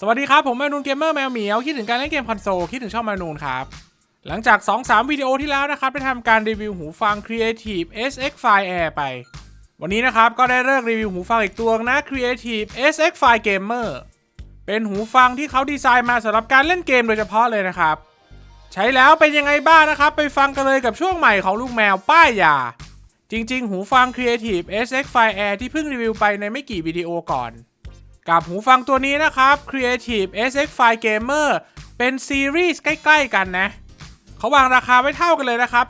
สวัสดีครับ ผมแมนูนเกมเมอร์แมวเหมียว คิดถึงการเล่นเกมคอนโซล คิดถึงช่องแมนูนครับ หลังจาก 2-3 วิดีโอที่แล้วนะครับ ได้ทำการรีวิวหูฟัง Creative SX5 Air ไป วันนี้นะครับ ก็ได้เลิกรีวิวหูฟังอีกตัวนะ Creative SX5 Gamer เป็นหูฟังที่เขาดีไซน์มาสำหรับการเล่นเกมโดยเฉพาะเลยนะครับ ใช้แล้วเป็นยังไงบ้างนะครับ ไปฟังกันเลยกับช่วงใหม่ของลูกแมวป้ายยา จริง ๆ หูฟัง Creative SX5 Air ที่เพิ่งรีวิวไปในไม่กี่วิดีโอก่อน กับหูฟังตัวนี้นะครับ Creative SX5 Gamer เป็นซีรีส์ใกล้ๆกันนะ เขาวางราคาไว้เท่ากันเลยนะครับ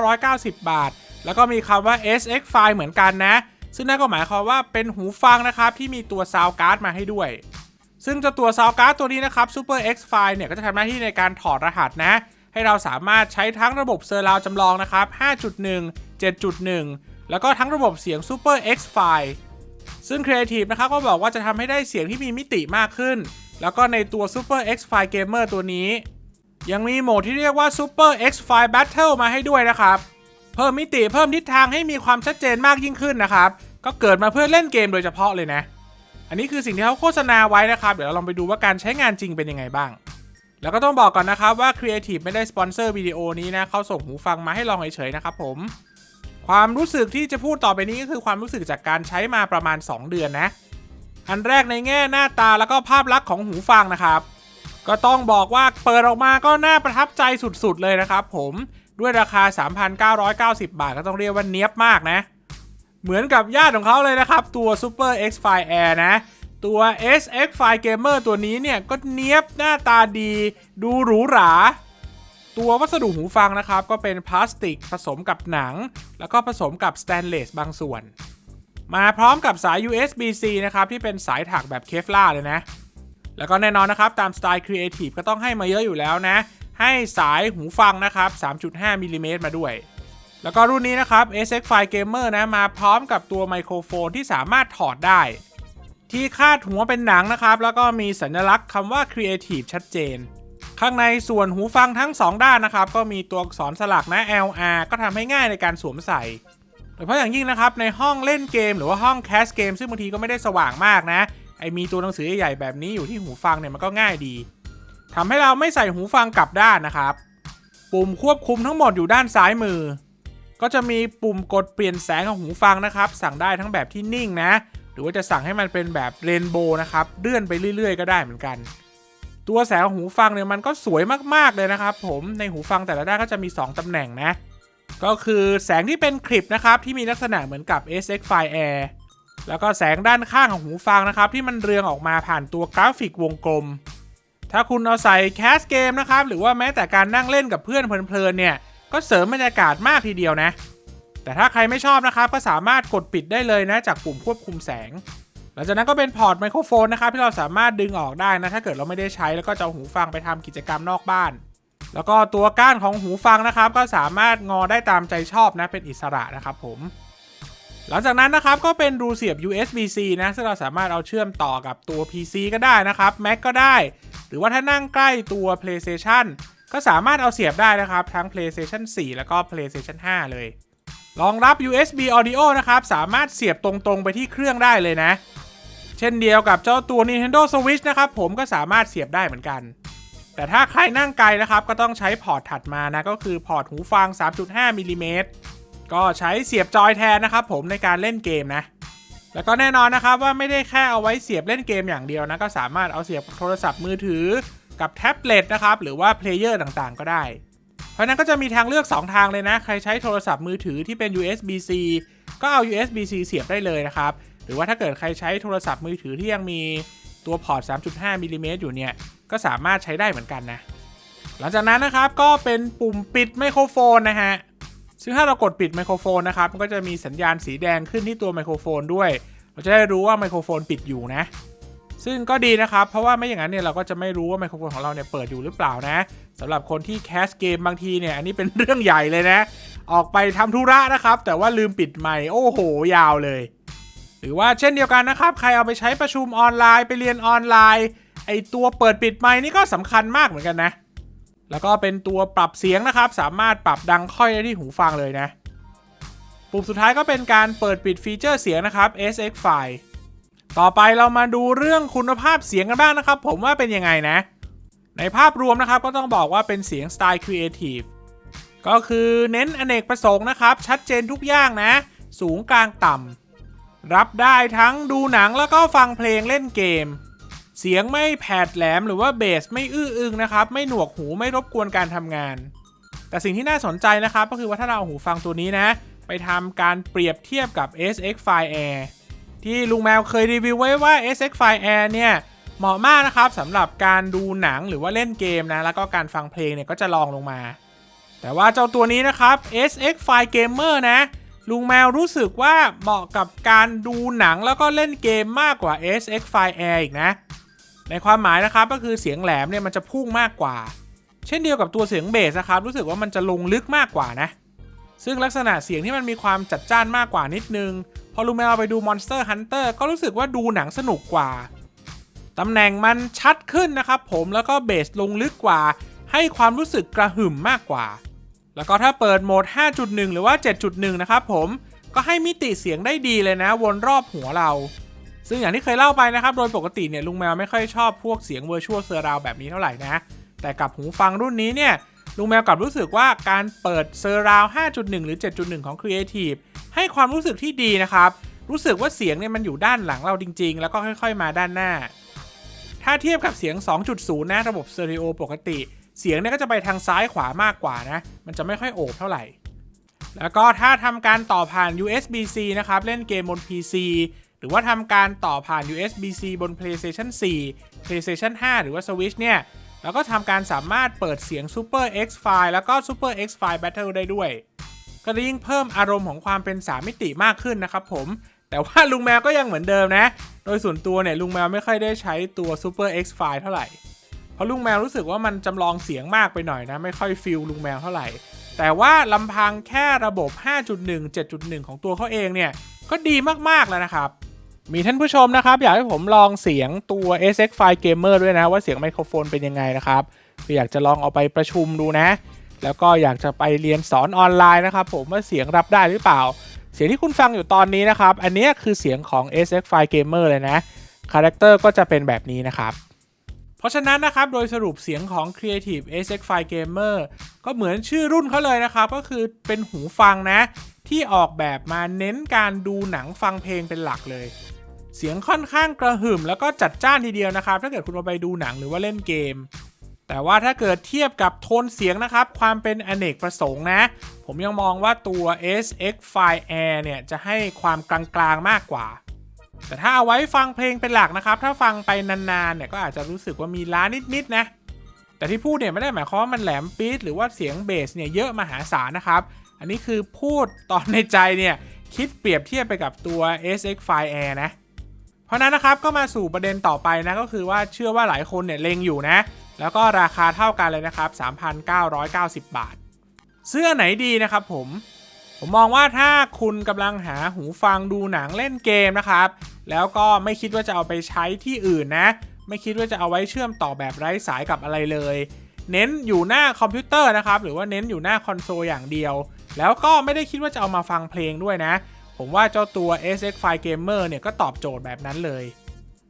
3,990 บาท แล้วก็มีคำว่า SX5 เหมือนกันนะ ซึ่งนั่นก็หมายความว่าเป็นหูฟังนะครับที่มีตัว Sound Card มาให้ด้วย ซึ่งเจ้าตัว Sound Card ตัวนี้นะครับ Super X5 เนี่ยก็จะทำหน้าที่ในการถอดรหัสนะ ให้เราสามารถใช้ทั้งระบบเซอร์ราวจำลองนะครับ 5.1 7.1 แล้วก็ทั้งระบบเสียง Super X5 ซึ่ง Creative นะครับก็บอกว่าจะทำให้ได้เสียงที่มีมิติมากขึ้น แล้วก็ในตัว Super X5 Gamer ตัวนี้ ยังมีโหมดที่เรียกว่า Super X5 Battle มาให้ด้วยนะครับ เพิ่มมิติเพิ่มทิศทางให้มีความชัดเจนมากยิ่งขึ้นนะครับ ก็เกิดมาเพื่อเล่นเกมโดยเฉพาะเลยนะ อันนี้คือสิ่งที่เขาโฆษณาไว้นะครับ เดี๋ยวเราลองไปดูว่าการใช้งานจริงเป็นยังไงบ้าง แล้วก็ต้องบอกก่อนนะครับว่า Creative ไม่ได้สปอนเซอร์วิดีโอนี้นะเขาส่งหูฟังมาให้ลองเฉยๆนะครับผม ความรู้สึกที่จะพูดต่อไปนี้ก็คือความรู้สึกจากการใช้มาประมาณ 2 เดือนนะ อันแรกในแง่หน้าตาแล้วก็ภาพลักษณ์ของหูฟังนะครับ ก็ต้องบอกว่าเปิดออกมาก็น่าประทับใจสุดๆเลยนะครับผมด้วยราคา 3,990 บาทก็ต้องเรียกว่าเนี้ยบมากนะ เหมือนกับญาติของเขาเลยนะครับ ตัว Super X5 Air นะ ตัว SX5 Gamer ตัวนี้เนี่ยก็เนี้ยบหน้าตาดี ดูหรูหรา ตัววัสดุหูฟังนะครับ ก็เป็นพลาสติกผสมกับหนัง แล้วก็ผสมกับสแตนเลสบางส่วน มาพร้อมกับสาย USB-C นะครับ ที่เป็นสายถักแบบเคฟล่าเลยนะ แล้วก็แน่นอนนะครับ ตามสไตล์ Creative ก็ต้องให้มาเยอะอยู่แล้วนะ ให้สายหูฟังนะครับ 3.5มิลลิเมตรมาด้วย แล้วก็รุ่นนี้นะครับ SX5 Gamer นะมาพร้อมกับตัวไมโครโฟนที่สามารถถอดได้ ที่คาดหัวเป็นหนังนะครับแล้วก็มีสัญลักษณ์คำว่า Creative ชัดเจน ข้างในส่วนหูฟังทั้ง 2 ด้านนะครับ ก็มีตัวอักษรสลักนะ LR ก็ทำให้ง่ายในการสวมใส่โดยเฉพาะอย่างยิ่งนะครับ ในห้องเล่นเกมหรือว่าห้องแคสเกม ซึ่งบางทีก็ไม่ได้สว่างมากนะไอมีตัวหนังสือใหญ่ๆแบบนี้อยู่ที่หูฟังเนี่ยมันก็ง่ายดีทำให้เราไม่ใส่หูฟังกลับด้านนะครับ ปุ่มควบคุมทั้งหมดอยู่ด้านซ้ายมือ ก็จะมีปุ่มกดเปลี่ยนแสงของหูฟังนะครับ สั่งได้ทั้งแบบที่นิ่งนะ หรือว่าจะสั่งให้มันเป็นแบบเรนโบว์นะครับเลื่อนไปเรื่อย ๆ ก็ได้เหมือนกัน ตัวแสงของหูฟังเนี่ยมันก็สวยมากๆเลยนะครับ ผมในหูฟังแต่ละด้านก็จะมี 2 ตำแหน่งนะ ก็คือแสงที่เป็นคลิปนะครับที่มีลักษณะเหมือนกับ SX5 Air แล้วก็แสงด้านข้างของหูฟังนะครับ ที่มันเรืองออกมาผ่านตัวกราฟิกวงกลม ถ้าคุณเอาใส่แคสเกมนะครับหรือว่าแม้แต่การนั่งเล่นกับเพื่อนเพลินๆเนี่ยก็เสริมบรรยากาศมากทีเดียวนะ แต่ถ้าใครไม่ชอบนะครับก็สามารถกดปิดได้เลยนะจากปุ่มควบคุมแสง ลังจากนั้นก็เป็นพอร์ตไมโครโฟนนะครับที่เราสามารถดึงออกได้นะถ้าเกิดเราไม่ได้ใช้แล้วก็จะเอาหูฟังไปทำกิจกรรมนอกบ้าน แล้วก็ตัวก้านของหูฟังนะครับ ก็สามารถงอได้ตามใจชอบนะเป็นอิสระนะครับผม หลังจากนั้นนะครับก็เป็นรูเสียบ USB-C นะซึ่งเราสามารถเอาเชื่อมต่อกับตัว PC ก็ได้นะครับ Mac ก็ได้ หรือว่าถ้านั่งใกล้ตัว PlayStation ก็สามารถเอาเสียบได้นะครับ ทั้ง PlayStation 4 แล้วก็ PlayStation 5 เลยรองรับ USB Audio นะครับ สามารถเสียบตรงๆไปที่เครื่องได้เลยนะ เช่นเดียวกับเจ้าตัว Nintendo Switch นะครับผมก็สามารถเสียบได้เหมือนกัน แต่ถ้าใครนั่งไกลนะครับก็ต้องใช้พอร์ตถัดมานะก็คือพอร์ตหูฟัง 3.5มิลลิเมตรก็ใช้เสียบจอยแทนนะครับผมในการเล่นเกมนะ แล้วก็แน่นอนนะครับว่าไม่ได้แค่เอาไว้เสียบเล่นเกมอย่างเดียวนะก็สามารถเอาเสียบโทรศัพท์มือถือกับแท็บเล็ตนะครับหรือว่าเพลเยอร์ต่างๆ ก็ได้ เพราะนั้นก็จะมีทางเลือก 2 ทางเลยนะ ใครใช้โทรศัพท์มือถือที่เป็น USB-C ก็เอา USB-C เสียบได้เลยนะครับ รือว่าถ้าเกิดใครใช้โทรศัพท์มือถือที่ยังมีตัวพอร์ต 3.5มิลลิเมตรอยู่เนี่ย ก็สามารถใช้ได้เหมือนกันนะ หลังจากนั้นนะครับก็เป็นปุ่มปิดไมโครโฟนนะฮะ ซึ่งถ้าเรากดปิดไมโครโฟนนะครับ มันก็จะมีสัญญาณสีแดงขึ้นที่ตัวไมโครโฟนด้วย เราจะได้รู้ว่าไมโครโฟนปิดอยู่นะ ซึ่งก็ดีนะครับ เพราะว่าไม่อย่างนั้นเนี่ยเราก็จะไม่รู้ว่าไมโครโฟนของเราเนี่ยเปิดอยู่หรือเปล่านะสำหรับคนที่แคสเกมบางทีเนี่ย อันนี้เป็นเรื่องใหญ่เลยนะ ออกไปทำธุระนะครับ แต่ว่าลืมปิดไมค์ โอ้โห ยาวเลย หรือว่าเช่นเดียวกันนะครับ ใครเอาไปใช้ประชุมออนไลน์ไปเรียนออนไลน์ไอตัวเปิดปิดไมค์นี่ก็สำคัญมากเหมือนกันนะ แล้วก็เป็นตัวปรับเสียงนะครับ สามารถปรับดังค่อยได้ที่หูฟังเลยนะ ปุ่มสุดท้ายก็เป็นการเปิดปิดฟีเจอร์เสียงนะครับ SX ไฟต่อไปเรามาดูเรื่องคุณภาพเสียงกันบ้างนะครับ ผมว่าเป็นยังไงนะ ในภาพรวมนะครับก็ต้องบอกว่าเป็นเสียงสไตล์ครีเอทีฟก็คือเน้นอเนกประสงค์นะครับ ชัดเจนทุกอย่างนะ สูงกลางต่ำ รับได้ทั้งดูหนังแล้วก็ฟังเพลงเล่นเกม เสียงไม่แผดแหลมหรือว่าเบสไม่อื้ออึงนะครับ ไม่หนวกหูไม่รบกวนการทำงาน แต่สิ่งที่น่าสนใจนะครับ ก็คือว่าถ้าเราเอาหูฟังตัวนี้นะ ไปทำการเปรียบเทียบกับ SX Fire Air ที่ลุงแมวเคยรีวิวไว้ว่า SX Fire Air เนี่ยเหมาะมากนะครับสำหรับการดูหนังหรือว่าเล่นเกมนะ แล้วก็การฟังเพลงเนี่ยก็จะลองลงมา แต่ว่าเจ้าตัวนี้นะครับ SX Fire Gamer นะ ลุงแมวรู้สึกว่าเหมาะกับการดูหนังแล้วก็เล่นเกมมากกว่า SX Fire Air อีกนะ ในความหมายนะครับก็คือเสียงแหลมเนี่ยมันจะพุ่งมากกว่า เช่นเดียวกับตัวเสียงเบสนะครับรู้สึกว่ามันจะลงลึกมากกว่านะ ซึ่งลักษณะเสียงที่มันมีความจัดจ้านมากกว่านิดนึง พอลุงแมวไปดู Monster Hunter ก็รู้สึกว่าดูหนังสนุกกว่า ตำแหน่งมันชัดขึ้นนะครับผมแล้วก็เบสลงลึกกว่า ให้ความรู้สึกกระหึ่มมากกว่า แล้วก็ถ้าเปิดโหมด 5.1 หรือว่า 7.1 นะครับผมก็ให้มิติเสียงได้ดีเลยนะ วนรอบหัวเรา ซึ่งอย่างที่เคยเล่าไปนะครับ โดยปกติเนี่ยลุงแมวไม่ค่อยชอบพวกเสียง Virtual Surround แบบนี้เท่าไหร่นะ แต่กับหูฟังรุ่นนี้เนี่ยลุงแมวกลับรู้สึกว่าการเปิด Surround 5.1 หรือ 7.1 ของ Creative ให้ความรู้สึกที่ดีนะครับ รู้สึกว่าเสียงเนี่ยมันอยู่ด้านหลังเราจริง ๆ แล้วก็ค่อย ๆ มาด้านหน้า ถ้าเทียบกับเสียง 2.0 นะระบบสเตอริโอปกติ เสียงเนี่ยก็จะไปทางซ้ายขวามากกว่านะ มันจะไม่ค่อยโอบเท่าไหร่ แล้วก็ถ้าทำการต่อผ่าน USB-C นะครับ เล่นเกมบน PC หรือว่าทำการต่อผ่าน USB-C บน PlayStation 4 PlayStation 5 หรือว่า Switch เนี่ย แล้วก็ทำการสามารถเปิดเสียง Super X File แล้วก็ Super X File Battle ได้ด้วย ก็จะยิ่งเพิ่มอารมณ์ของความเป็น 3 มิติมากขึ้นนะครับผม แต่ว่าลุงแมวก็ยังเหมือนเดิมนะ โดยส่วนตัวเนี่ยลุงแมวไม่ค่อยได้ใช้ตัว Super X File เท่าไหร่ ราะลุงแมวรู้สึกว่ามันจำลองเสียงมากไปหน่อยนะ ไม่ค่อยฟิลลุงแมวเท่าไหร่ แต่ว่าลำพังแค่ระบบ 5.1 7.1 ของตัวเขาเองเนี่ย ก็ดีมากๆแล้วนะครับ มีท่านผู้ชมนะครับ อยากให้ผมลองเสียงตัว SX File Gamer ด้วยนะ ว่าเสียงไมโครโฟนเป็นยังไงนะครับคืออยากจะลองเอาไปประชุมดูนะ แล้วก็อยากจะไปเรียนสอนออนไลน์นะครับ ผมว่าเสียงรับได้หรือเปล่า เสียงที่คุณฟังอยู่ตอนนี้นะครับ อันนี้คือเสียงของ SX File Gamer เลยนะคาแรคเตอร์ก็จะเป็นแบบนี้นะครับ เพราะฉะนั้นนะครับ โดยสรุปเสียงของ Creative SX File Gamer ก็เหมือนชื่อรุ่นเขาเลยนะครับ ก็คือเป็นหูฟังนะ ที่ออกแบบมาเน้นการดูหนังฟังเพลงเป็นหลักเลย เสียงค่อนข้างกระหึ่มแล้วก็จัดจ้านทีเดียวนะครับ ถ้าเกิดคุณเอาไปดูหนังหรือว่าเล่นเกม แต่ว่าถ้าเกิดเทียบกับโทนเสียงนะครับ ความเป็นอเนกประสงค์นะ ผมยังมองว่าตัว SX File Air เนี่ยจะให้ความกลางๆมากกว่า แต่ถ้าเอาไว้ฟังเพลงเป็นหลักนะครับ ถ้าฟังไปนานๆเนี่ยก็อาจจะรู้สึกว่ามีล้านิดๆนะ แต่ที่พูดเนี่ยไม่ได้หมายความว่ามันแหลมปี๊ดหรือว่าเสียงเบสเนี่ยเยอะมหาศาลนะครับ อันนี้คือพูดตอนในใจเนี่ยคิดเปรียบเทียบไปกับตัว SX File Air นะ เพราะฉะนั้นนะครับก็มาสู่ประเด็นต่อไปนะก็คือว่าเชื่อว่าหลายคนเนี่ยเลงอยู่นะ แล้วก็ราคาเท่ากันเลยนะครับ 3,990 บาท เสื้อไหนดีนะครับผม ผมมองว่าถ้าคุณกำลังหาหูฟังดูหนังเล่นเกมนะครับ แล้วก็ไม่คิดว่าจะเอาไปใช้ที่อื่นนะ ไม่คิดว่าจะเอาไว้เชื่อมต่อแบบไร้สายกับอะไรเลย เน้นอยู่หน้าคอมพิวเตอร์นะครับ หรือว่าเน้นอยู่หน้าคอนโซลอย่างเดียว แล้วก็ไม่ได้คิดว่าจะเอามาฟังเพลงด้วยนะ ผมว่าเจ้าตัว SX File Gamer เนี่ยก็ตอบโจทย์แบบนั้นเลย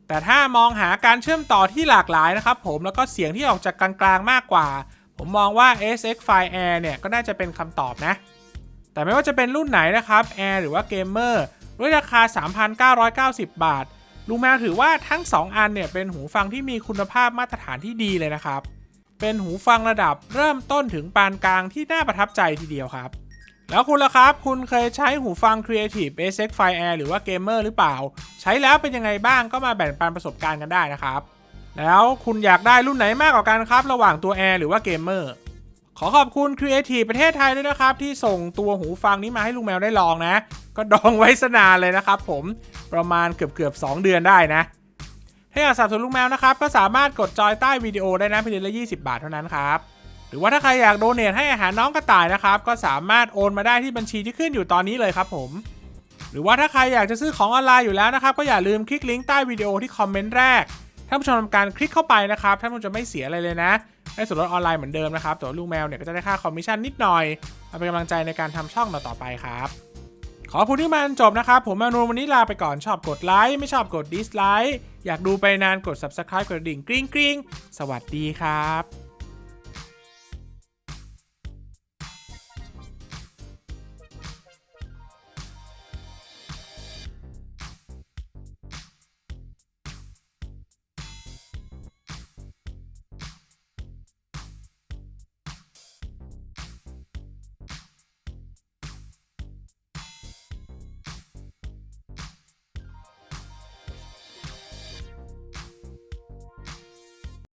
แต่ถ้ามองหาการเชื่อมต่อที่หลากหลายนะครับผมแล้วก็เสียงที่ออกจากกลางๆมากกว่า ผมมองว่า SX File Air เนี่ยก็น่าจะเป็นคำตอบนะ แต่ไม่ว่าจะเป็นรุ่นไหนนะครับ Air หรือว่า Gamer ด้วยราคา 3,990 บาท ลุงแมวถือว่าทั้ง 2 อันเนี่ยเป็นหูฟังที่มีคุณภาพมาตรฐานที่ดีเลยนะครับ เป็นหูฟังระดับเริ่มต้นถึงปานกลางที่น่าประทับใจทีเดียวครับ แล้วคุณล่ะครับ คุณเคยใช้หูฟัง Creative SX Fire Air หรือว่า Gamer หรือเปล่า ใช้แล้วเป็นยังไงบ้างก็มาแบ่งปันประสบการณ์กันได้นะครับ แล้วคุณอยากได้รุ่นไหนมากกว่ากันครับ ระหว่างตัว Air หรือว่า Gamer ขอขอบคุณ Creative ประเทศไทยด้วยนะครับ ที่ส่งตัวหูฟังนี้มาให้ลุงแมวได้ลองนะ ก็ดองไว้สนานเลยนะครับผมประมาณเกือบเกือบ2เดือนได้นะ ถ้าอยากสนับสนุนลุงแมวนะครับ ก็สามารถกดจอยใต้วิดีโอได้นะเพียงละ 20 บาทเท่านั้นครับ หรือว่าถ้าใครอยากโดเนทให้อาหารน้องกระต่ายนะครับ ก็สามารถโอนมาได้ที่บัญชีที่ขึ้นอยู่ตอนนี้เลยครับผมหรือว่าถ้าใครอยากจะซื้อของออนไลน์อยู่แล้วนะครับ ก็อย่าลืมคลิกลิงก์ใต้วิดีโอที่คอมเมนต์แรกท่านผู้ชมทำการคลิกเข้าไปนะครับท่านผู้ชมจะไม่เสียอะไรเลยนะ ได้ส่วนลดออนไลน์เหมือนเดิมนะครับแต่ว่าลูกแมวเนี่ยก็จะได้ค่าคอมมิชชั่นนิดหน่อยมาเป็นกำลังใจในการทำช่องต่อไปครับ ขอพูดที่มันจบนะครับ ผมแมานูวันนี้ลาไปก่อนชอบกดไลค์ไม่ชอบกดดิสไลค์อยากดูไปนานกด subscribe กดดิ่งกริ๊งกริ๊งสวัสดีครับ